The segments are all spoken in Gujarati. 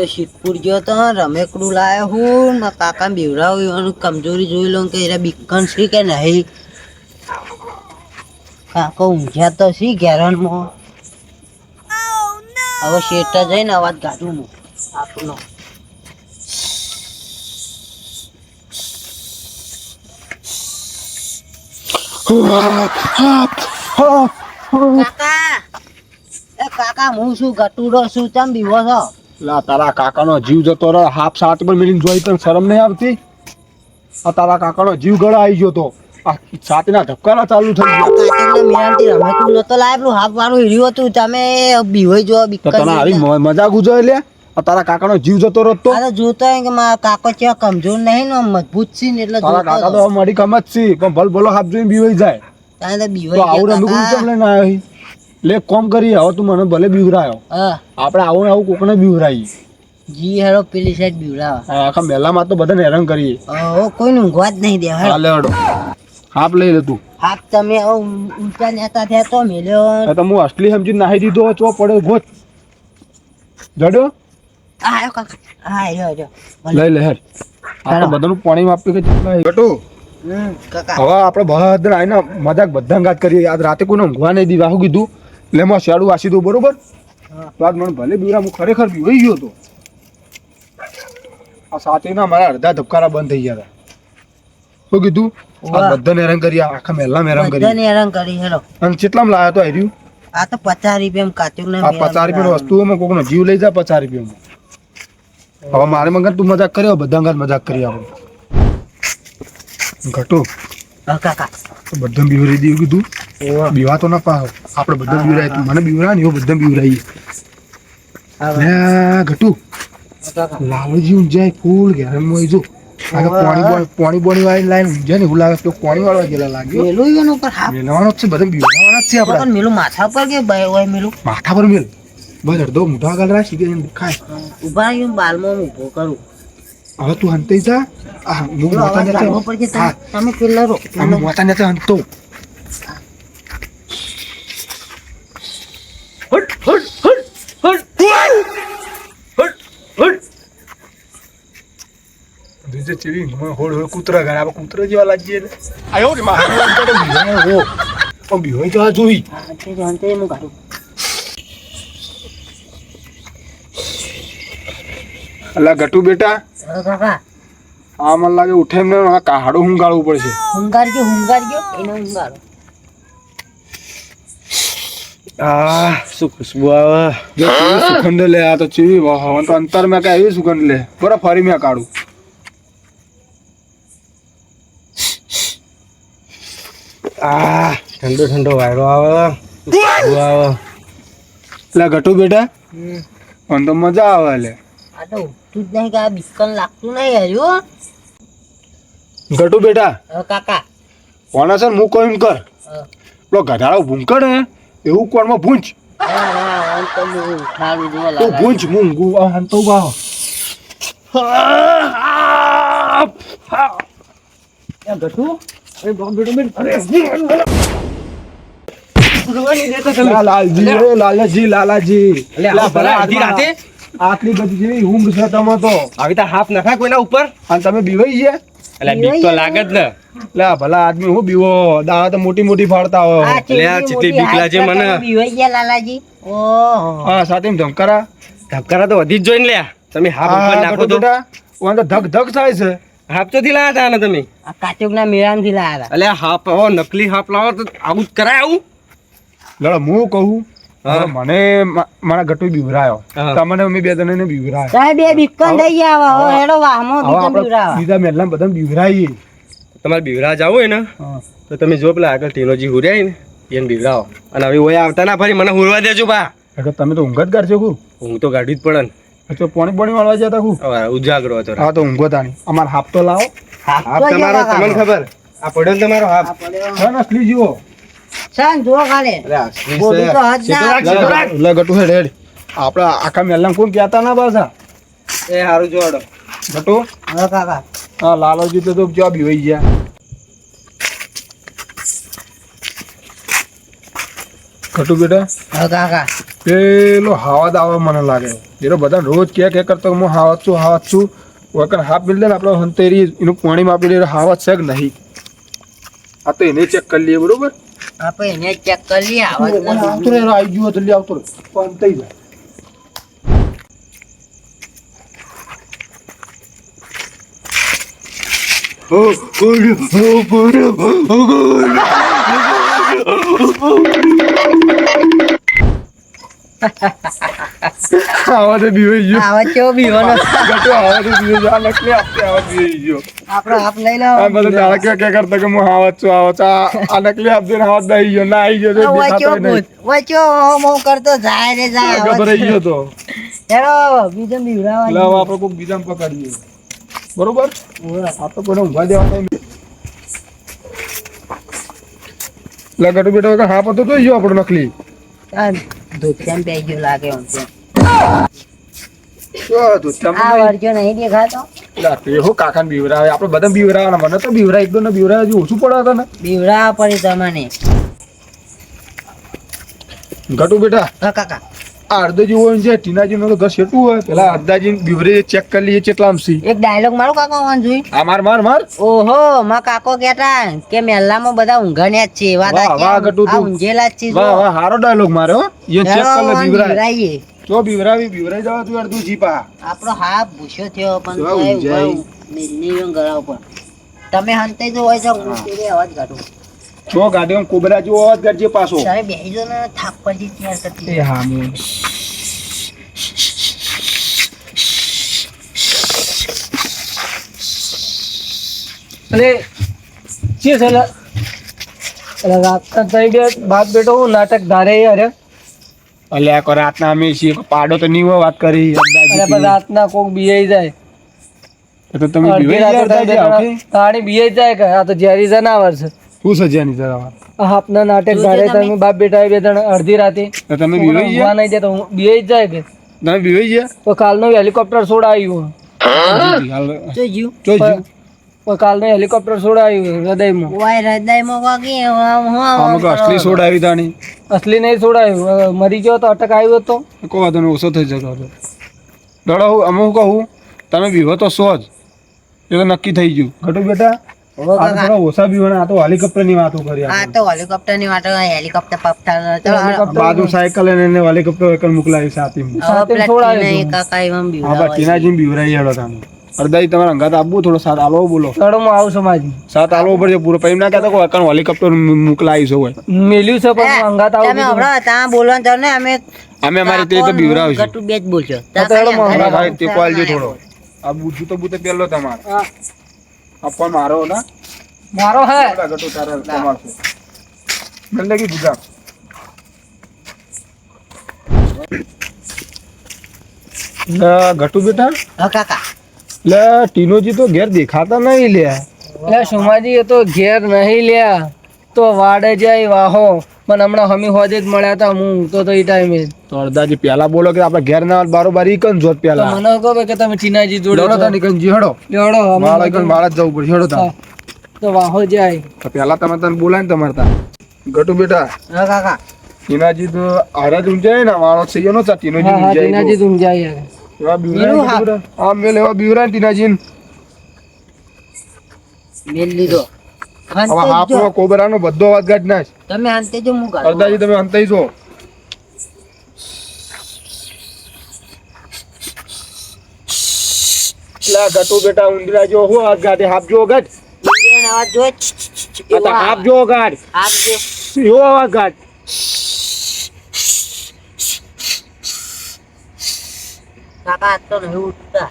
તો શીતપુર ગયો તો રમેકડું લાયો હું મારા કાકા બીવડાવ્યું કમજોરી જોઈ લઉં કે એરા બીકન છે કે નહીં. કાકો ઊંઘ્યા તો શી ઘેરણમાં? હવે શેઠા જઈને અવાજ કાઢું હું આપનો કાકા એ કાકા હું શું ગટુડો શું ચમ બીવો છો? લા તારા કાકાનો જીવ જતો રહે હાફ સાત પણ મેળીને જોઈ તને શરમ નહીં આવતી? આ તારા કાકાનો જીવ ગળા આવી ગયો તો. આ સાતના ધબકારા ચાલુ થઈ ગયા. નતો લાય હાફ વાળું હીર્યું હતું. તમે બીહોઈ જો તો તને આવી મજાક ઉજવે એટલે આ તારા કાકાનો જીવ જતો રહે તો? અરે જોતો હોય કે મારા કાકો ચેવા કમજોર નહીં ને મજબૂત છે ને એટલે તારા કાકા તો મારી કમ જ છે. પણ ભલ ભલો હાફ જોઈને બીવાઈ જાય. તારે તો તો આવું કેમ લઈને આવ્યો? લે કોમ કરી હવે તું મને ભલે બીવરાયો. હા. આપણે આવું ને આવું કોકને બીવરાઈ જી હેરો પેલી સાઈડ બીવડાવા આખા મેલામાં તો બધાને હેરાન કરીએ. ઓ કોઈ ઊંઘવા જ નહીં દે હેડો. હાલે હડો. હાફ લઈ લે તું. હાપ તમે હવે ઊંચા નેતા થયા તો મેલ્યો આ તો હું અસલી સમજી નાહી દીધો તો પડ્યો ગોત જડ્યો? આ આયો કાકા. હા આયો આયો. લઈ લે હેર બધાનું પાણી માપી કે જેટલા બટુ. હવે આપણે બધા આઈને મજાક બધા ગાત કરીએ. આજ રાતે કોઈને ઊંઘવા નહીં દીધા. શું કીધું. એટલે એમાં શેડું વાસી દઉં બરોબર? હા. તો આજ મને ભલે બીવરા હું ખરેખર બીવાઈ ગયો હતો આ સાથેના મારા અડધા ધબકારા બંધ થઈ ગયા હતા. શું કીધું. બધાને હેરાન કરી આખા મહેલા હેરાન કરી. બધાને હેરાન કરી હેલો. અને કેટલામાં લાયા તો હાર્યું આ તો પચાસ રૂપિયા કાચું ને આ પચાસ રૂપિયાની વસ્તુઓમાં કોકનો જીવ લઈ જાય પચાસ રૂપિયામાં. હવે મારે મગન તું મજાક કર્યો બધા અંગાત મજાક કરી આપણે. ઘટો. કાકા. તો બધા બીવરાઈ દીધું કીધું. બીવા તો ના પાવ આપણે બધા બીવરાય તું મને બીવરાય ને એવો બધા બીવરાઈએ. હા ઘટુ. લાલજી ઊંઝાય ફૂલ ઘેરમાં જો પાણી પાણી બોણી વાળી લાઈન ઊંઝાય ને એવું લાગે તો પાણી વાળવા ગયેલા લાગ્યો મેલું એનું ઉપર હાફ મેલવાનો છે બધા બીવરાવાના છે આપણે. પણ મેલું માથા પર કે ભાઈ હોય મેલું? માથા પર મેલ. બસ અડધો મોઢા આગળ રાખી જઈને દેખાય ઊભા રહીને બાલમાં ઊભો કરું. હવે તું હંતાઈ જા. આ હું હા. તમે. પેલા રો મોતા હંતો. ચીવી હોળ હોળ કૂતરા ઘરે આપણે કૂતરા જેવા લાગીએ ને આયો રે માં હો પણ બીહોઈ તો આ જોઈ અંતે જ હું કાઢું અલા ગટુ બેટા આ મને લાગે ઉઠે એમને આ કાહાડું હુંગાળવું પડશે. હુંગાર ગયો હુંગાર ગયો. એને હુંગારો. આ શું ખુશ્બુ આવે? સુગંધ લે આ તો ચીવી વાહ હવે તો અંતર મેં કાંઈ એવી સુગંધ લે. બરાબર ફરી મેં કાઢું આ ઠંડો ઠંડો વાયરો આવે. આવે. એટલે ગટુ બેટા. પણ તો મજા આવે લે. આ તો ઉઠતું જ નહીં કે આ બિસ્કન લાગતું નહીં હજુ ગટુ બેટા કાકા. કોના છે હું કોઈ કર. પેલો ગધાડો ભૂંકડ હે. એવું કોણમાં ભૂંચ ના, ના, આમ તો તું. ભૂંચ મૂંગું આ હંતો બાહ લાલજી લાલાજી લાલાજી. રાતે? આટલી બધી જેવી ઊંઘ છે તમે તો. આવી તો હાફ નખા કોઈના ઉપર? અને તમે બીવાઈ ગયા? એટલે બીક તો લાગે જ ને. લે ભલા આદમી હું બીવો? દાડા તો મોટી મોટી ફાડતા હોય. એટલે આ ચેટલી ચેટલી બીક લાગે મને. બીવાઈ ગયા લાલાજી? ઓહો. હા સાથે ધમકારા. ધમકારા ધબકારા તો વધી જ જોઈને લ્યા. તમે હાફ ઉપર નાખો તો. ધક ધક થાય છે. હાફથી લાયા હતા ને તમે? આ કાચુકના થી લાયા હતા. એટલે હાફ હો નકલી હાફ લાવો તો આવું જ કરાય આવું? લડો હું કહું? મને મારા ગટુ બીવરાયો. તમને અમે બે જણાને બીવરાયો. સાહેબ બે બિસ્કન દઈ હવે હેડો વાહમાં બીકન બીજા સીધા મેલના બધા બીવરાઈએ. તમારે બીવરા જાવ હોય ને તો તમે જો પેલા આગળ ટેલોજી હુર્યા ને એને બીવરાવો. અને હવે ઓય આવતા ના ફરી મને હુરવા દેજો બા. એટલે તમે તો ઊંઘ જ કરજો હું તો ગાડી જ પડે ને. તો પાણી પાણી વાળવા જતા હું. ઉજાગરો હતો હા તો ઊંઘો તાણી. અમાર હાફ તો લાવો. હાફ તમારો તમને ખબર? આ પડ્યો તમારો હાફ. પડ્યો. હા ને અસલી જીવો સાન જુઓ ખાલી. અરે આ બોલું તો હજ સીધો ના. રાખ, સીધો રાખ. લે ગટુ હેડ હેડ. આપડે આખા મેલના કોણ કહેતા ના પાછા? એ હારું જોડો. ગટુ? હા કાકા. હા લાલોજી તો જોબ જવાબ બીવાઈ ગયા. ગટુ બેટા? હા કાકા. પેલો હાવા દાવા મને લાગે. એનો બધા રોજ કે કે કરતો હું હાવત છું હાવત છું. વગર હાફ મિલ દે ને આપણે હંતેરી એનું પાણીમાં આપી દે હાવત છે કે નહીં? આ તો એને ચેક કરી લઈએ બરોબર? આપણે એને ચેક કરી લઈએ આવતો આવી ગયો જલ્દી આવતો રહે પણ થઈ જાય. આવાજ બીવાઈ ગયો. આવાજ કેવો બીવાનો ગટુ આપતે આવા બીવાઈ ગયો. આપણો હાફ લઈ લો આ બધા તારા કે કે કરતા કે હું હાવત છું હાવત આ આ નકલી આપતે ને હાવત દઈ ગયો ના આવી ગયો તો મો કરતો જાય રે જાય ગભરાઈ ગયો તો. હેરો બીજો આપણે બીજાને પકડીએ. બરોબર? આ તો કોઈને ઊંઘવા દેવા નહીં. એટલે ગટુ બેટો હા પતો તો ગયો આપણો નકલી ધોતિયામાં બે ગયો લાગે હો બીવરા એક ને બીવરા હજી ઓછું પડે તમને. ઘટુ બેટા. કાકા. આ અડધાજી હોય છે ટીનાજી તો ઘર શેટું હોય. પેલા અર્ધાજી બીવરે ચેક કરી લઈએ કેટલા આમસી એક ડાયલોગ મારો કાકો વાન જોઈ આ માર માર માર. ઓહો માં કાકો કેતા કે મેલ્લામાં બધા ઊંઘાણ્યા જ છે. વાત આ વાહ, ગટુ તું. ઊંઘેલા જ છે વાહ વાહ હારો ડાયલોગ માર્યો યે ચેક કરી લે બીવરાઈએ. જો બીવરાવી બીવરાઈ જવા તું અડધું જીપા આપણો હાફ ભૂસ્યો થયો પણ કેવા ઊંઘાઈ. ઊભા ગળા ઉપર તમે હંતે જો હોય તો હું. તેરે અવાજ કાઢું. જો ગાડીમાં કોબરા જેવો અવાજ કરજે પાછો. સાહેબ બેસી જો ને થાપ તૈયાર કરતી એ હા મે. અરે છે લા? અલા, રાતના થઈ ગયા બાપ બેટો હું નાટક ધારે અરે અલ્યા આ રાતના અમે છીએ પાડો તો નહીં વાત કરી અરે પણ રાતના કોક બીઆઈ જાય. તો તમે અડધી જાય તાણી બીઆઈ જાય કે આ તો ઝેરી જનાવર છે. શું સજાની જરા આપના નાટક જોજે તમે. બાપ બેટા બે જણા અડધી રાતે. તમે બીવાઈ ગયા? નહીં જતો હું બીવાઈ જાય કે તમે બીવાઈ ગયા? તો કાલનો હેલિકોપ્ટર છોડાયું કાલનું હેલિકોપ્ટર છોડાયું હૃદયમાં. વાય હૃદયમાં વાગી આમ હું. અસલી સોડ આવી તાણી. અસલી નહીં છોડાયું. આવ્યું મરી ગયો તો અટક આવ્યો તો. કો વાંધો નહીં ઓછો થઈ જતો હતો. દડો હું અમુક કહું તમે બીવો તો સો જ. એ તો નક્કી થઈ ગયું. ઘટું બેટા. હો ઓછા બીવાના આ તો હેલિકોપ્ટરની વાતો કરી આ તો હેલિકોપ્ટરની વાતો હેલિકોપ્ટર પપ્તા બાજુ સાયકલ અને હેલિકોપ્ટર એકલ મોકલાવી સાથે હવે સાથે પેલા છોડાયું ટીના એ તું. કાકા એમ હા ટીનાજી બીવરાઈ હેડો તમે. અડધાઈ તમારા અંગાત આપવું થોડો સાથ આલો બોલો. ચડમાં આવું સમાજી સાથ આલો પડશે પૂરો પછી એમ ના કહેતા કોઈ એકણ હેલિકોપ્ટર મોકલાવી હોય. મેલ્યું છે પણ અંગાત આવું તમે હમણાં ત્યાં બોલવાનું ચાલો ને અમે અમે અમારે તે તો બીવરાવશું ગટુ બે જ બોલશો. હા, માં ભાઈ તે કોલજો થોડો. આ બુજુ તો બુતે પેલો તમારો. પણ મારો ના? મારો હે? ઘટો તારા છે. મને લાગી બુજા લે ઘટુ બેટા. હા કાકા. લે ટીનોજી તો ઘેર દેખાતા નહીં લે એટલે સોમાજી એ તો ઘેર નહીં લ્યા. તો વાડે જાય વાહો. પણ હમણાં હમી હોજે જ મળ્યા હતા હું તો તો એ. ટાઈમે તો અડધાજી પેલા બોલો કે આપણે ઘેર ના બારોબાર ઈ કન જોત પેલા મને કહો કે તમે ચીનાજી જોડે જોડો છો. તાની કન જી હડો. લેવડો, મારા કન મારા જ જવું પડશે જોડો તા તો વાહો જાય. પેલા તમે તને બોલાય ને તમારે તા. ગટુ બેટા. હા કાકા. ટીનાજી તો હારા જ ઊંચાય ને વાળો છે એનો ચા ટીનોજી હા હા ઊંચાય તું જાય એવા. બીવરાય. આમ મેલ એવા બીવરા ટીનાજી મેલ લીધો. હવે હંતે જ હાપનો જો કોબરાનો બધો અવાજ કાઢ નાખ તમે હંતે જો હું કાઢું. અડધાજી તમે અંતાઈ છો લા ગટુ બેટા ઉંદરા જો હું અવાજ ગાડે હાપ જો ગાડ ઇન્ડિયન અવાજ જો. છ, છ, છ, છ, એવો આ હાપ જો ગાડ હાપ જો. એવો અવાજ ગાડ કાકા તો નહીં ઉઠતા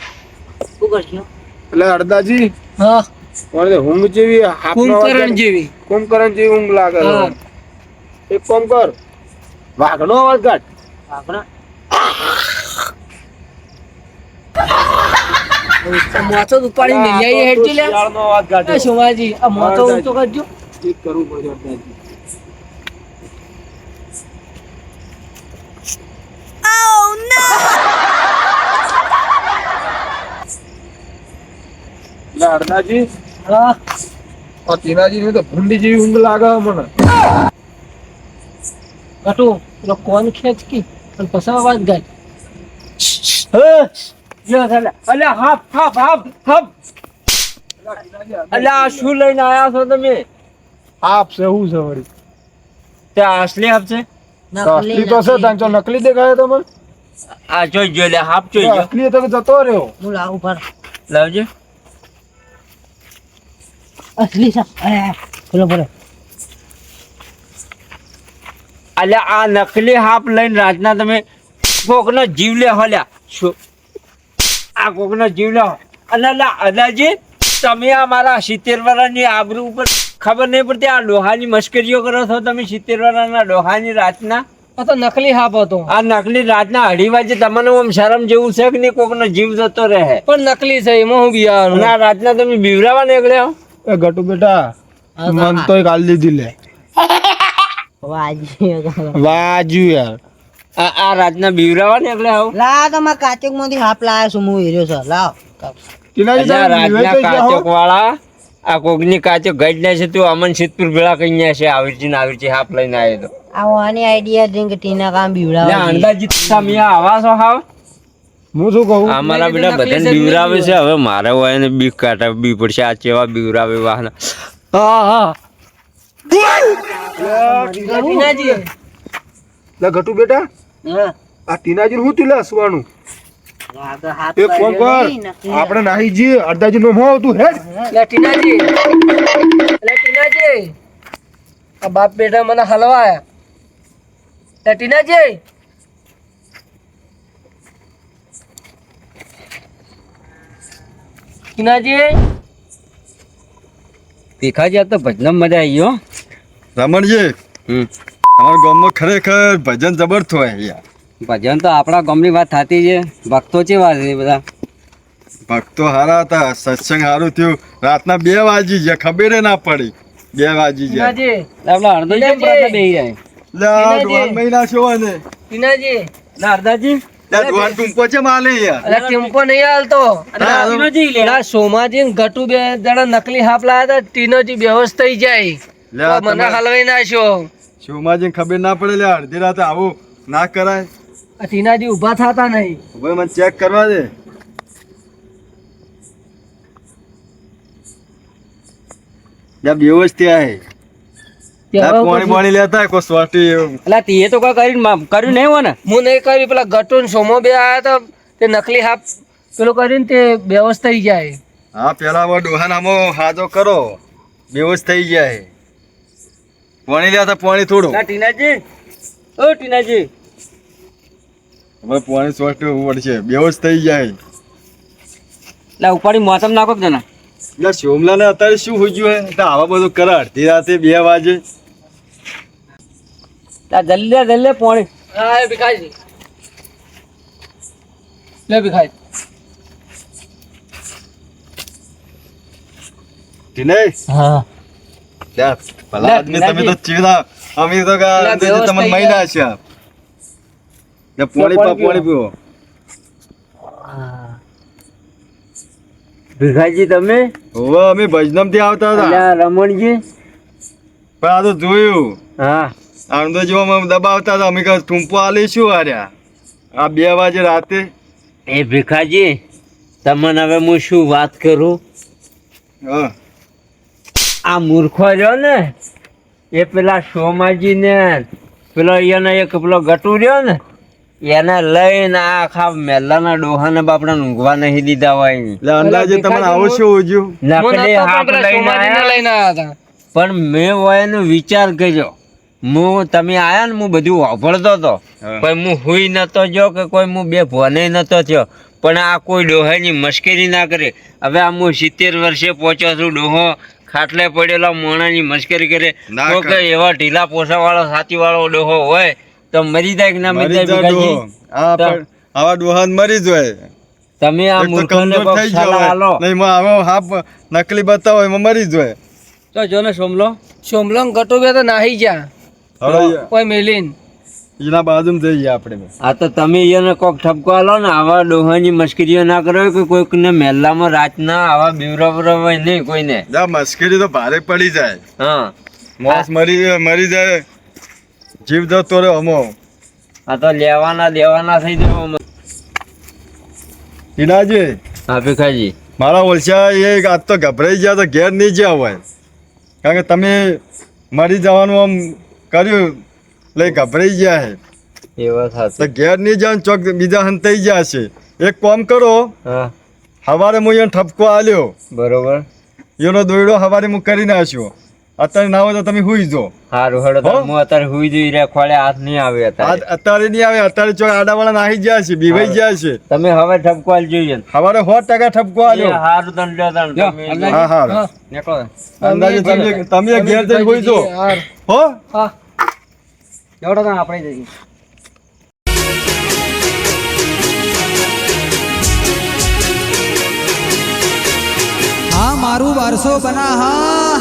શું કરશું? એટલે અડદાજી હા. તો ઊંઘ જેવી કુંભકરણ જેવી કુંભકરણ જેવી ઊંઘ લાગે. એક કામ કર. વાઘનો અવાજ કાઢ. આપણે મોચો ઉપાડી લઈ આવીએ હેડજી લે અવાજ કાઢ એ સોમાજી આ મોચો ઊંચો કાઢજો. એક કરવું પડે અડધાજી એટલે અડધાજી હા આ ટીનાજી ની તો ભૂંડી જેવી ઊંઘ લાગે મને. કટુ પેલો કોન ખેંચકી અને પછી અવાજ ગાય. અલ્યા હાફ હાફ હાફ હાફ. અલ્યા આ શું લઈને આયા છો તમે? હાફ છે હું છે વળી? તે અસલી હાફ છે? અસલી તો છે તાન નકલી દેખાય તમે આ જોઈ જો લે હાફ જોઈ જો અસલી તો જતો રહ્યો. હું લાવું પર લાવજો. અસલી અરે બોલો બોલો અલ્યા આ નકલી હાફ લઈને રાતના તમે કોકનો જીવ લે હલ્યા. શું. આ કોકનો જીવ લે. અને અદાજી તમે આ મારા સિત્તેર વર્ષની આબરૂ ઉપર ખબર નહીં પડતી આ ડોહાની મશ્કરીઓ કરો છો તમે સિત્તેર વર્ષના ડોહાની રાતના? આ તો નકલી હાપ હતો. આ નકલી રાતના અઢી વાગે તમને આમ શરમ જેવું છે કે નહીં? કોકનો જીવ જતો રહે. પણ નકલી છે એમાં હું અને ના રાતના તમે બીવરાવા નીકળ્યા એ ગટુ બેટા મન તો કાલ દીધી લે વાજુ યાર. આ આ રાતના બીવરાવા ને એટલે આવું લા તમારા કાચકમાંથી હાફ લાયા છું હું હીરો છે. લાવ. રાતના કાચક વાળા આ કોકની કાચક ગઈ છે તું અમન સિદ્ધપુર ભેળા કઈ ના છે આવીરજી ને આવીરજી હાફ લઈને આવ્યો તો. આની આઈડિયા ડ્રિંક ટીના કામ લે બીવડાવવા અંદાજી તમે આવા છો હાવ? હું શું કહું? અમારા બેટા બધાને છે, બીવરાવે છે. હવે મારે હોય ને બીક કાઢે બી પડશે. આ ચેવા બીવરાવે વાહના. હા હા. લે ગટુ બેટા. આ ટીનાજી હું તું લે હસવાનું આ એક ફોન કર. પાડ્યો નહીં, નકલી. આપણે નાહી જઈએ. અડધાજી નો મોં આવતું હેડ. લે ટીનાજી. લે ટીનાજી. આ બાપ બેટા મને હલવાયા. લે ટીનાજી. આ તો ભજનમાં મજા આવી હો. રમણજી તમારા ગામમાં ખરેખર ભજન હોય યાર. ભજન તો આપણા ગામની વાત થતી છે. ભક્તો કેવા છે બધા? ભક્તો હારા હતા સત્સંગ સારું થયું. રાતના બે વાગી ગયા ખબર ના પડી. બે વાગી ગયા. આપણા અડધો બે જાય. મહિના છો ને? અડધાજી. નકલી હાફ લાયા ટીનોજી બેહોશ થઈ જાય. મને હલવાઈ નાખ્યો ખબર ના પડે અડધી રાતે આવું ના કરાય. આ ટીનાજી ઊભા થતા નહીં. ભાઈ મને ચેક કરવા દે. ત્યાં પાણી પાણી લેતા કોઈ સ્વાટી એટલે તે તો કોઈ કરીને કર્યું નહીં હોય ને? હું નહીં કરી પેલા ગટુ સોમો બે આયા હતા તે નકલી હાફ પેલું કરીને તે બેહોશ થઈ જાય. હા પેલા હવે ડોહાન હાજો કરો. બેવસ થઈ ગયા પાણી લેતા પાણી થોડું. ના ટીનાજી. ઓ ટીનાજી. હવે પાણી સ્વાટી પડશે. થઈ જાય. લા ઉપાડી મોસમ નાખો કે જણા એટલે સોમલાને અત્યારે શું હોય ગયું હે આવા બધું કરે અડધી રાતે બે વાગે. લા જલ્લે જલ્લે પોણી. હા એ ભીખાજી લે ભીખાજી ટીને હા. લે ભલા આદમી તમે તો ચીડા. અમે તો કા થઈ મહિના છે. લે પોણી પા પોણી પીવો ભીખાજી તમે? હવે અમે ભજનમથી આવતા હતા. રમણજી? પણ આ તો જોયું. હા. આનંદો જેવો અમે દબાવતા હતા અમે કહે ટૂંપો આલી આર્યા આ બે વાગે રાતે. એ ભીખાજી તમને હવે હું શું વાત કરું? હા. આ મૂર્ખો રહ્યો ને એ પેલા સોમાજી ને પેલો એનો એક પેલો ગટુ રહ્યો ને એને લઈને આખા મેલાના ડોહાને બાપડા ઊંઘવા નહીં દીધા હોય. એટલે અંદાજે તમને આવું શું ઉજ્યું. લઈને આવ્યા હતા. પણ મેં હોય એનો વિચાર કર્યો. હું તમે આયા ને હું બધું વાપરતો હતો. કોઈ હું હુઈ નતો જો કે કોઈ હું બે ભોને નતો થયો. પણ આ કોઈ ડોહાની મશ્કરી ના કરે. હવે આ હું સિત્તેર વર્ષે પહોંચ્યો છું ડોહો. ખાટલે પડેલો મોણાની મશ્કરી કરે. તો કે એવા ઢીલા પોસા વાળો સાથી વાળો ડોહો હોય તો મરી જાય કે ના મરી મરી જાય પણ આવા ડોહાન મરી જાય. તમે આ મૂર્ખને ગયો હોય. નહીં માં આવો હાફ નકલી બતાવો એમાં મરી જાય. તો જો ને સોમલો સોમલો ગટો બે તો નાહી ગયા. હવે કોઈ મેલીન. એના બાજુ જઈએ આપણે આ તો તમે એને કોક ઠપકો આલો ને આવા ડોહાની મશ્કરીઓ ના કરો કે કોઈકને મહેલામાં રાતના આવા બીવરા હોય નહીં કોઈને. જા મશ્કરી તો ભારે પડી જાય. હા. મોસ મરી મરી જાય. જીવ જતો રહ્યો અમો આ તો લેવાના દેવાના થઈ જવા ટીનાજી હા ભીખાજી. મારા ઓળશા એ આજ તો ગભરાઈ ગયા તો ઘેર નહીં જ્યાં હોય. કારણ કે તમે મરી જવાનું આમ કર્યું. એટલે ગભરાઈ ગયા હે. એ વાત તો સાચી. ઘેર નહીં જાવ ચોક બીજા હંતાઈ ગયા છે. એક કામ કરો. હા. સવારે હું એને ઠપકો આલ્યો. બરોબર. એનો દોયડો સવારે હું કરી નાખ્યો. અત્યારે ના હોય તો તમે હુઈ જો. સારું હેડો તો હું? અત્યારે હુઈ જઈ રહ્યા ખોળે હાથ નહીં આવે અત્યારે. અત્યારે નહીં આવે અત્યારે ચોક આડાવાળા નાહી ગયા છે બીવાઈ ગયા છે. તમે હવે ઠપકો આલી જોઈએ. હવારે સવારે સો ટકા ઠપકો એ આલ્યો હારું તને લ્યો તને. હા હા. નીકળો અંદાજે તમે તમે ઘેર જઈને હુઈ જો. હો? હા. એવડો તો આપણે જઈએ. હા મારું વારસો બના હા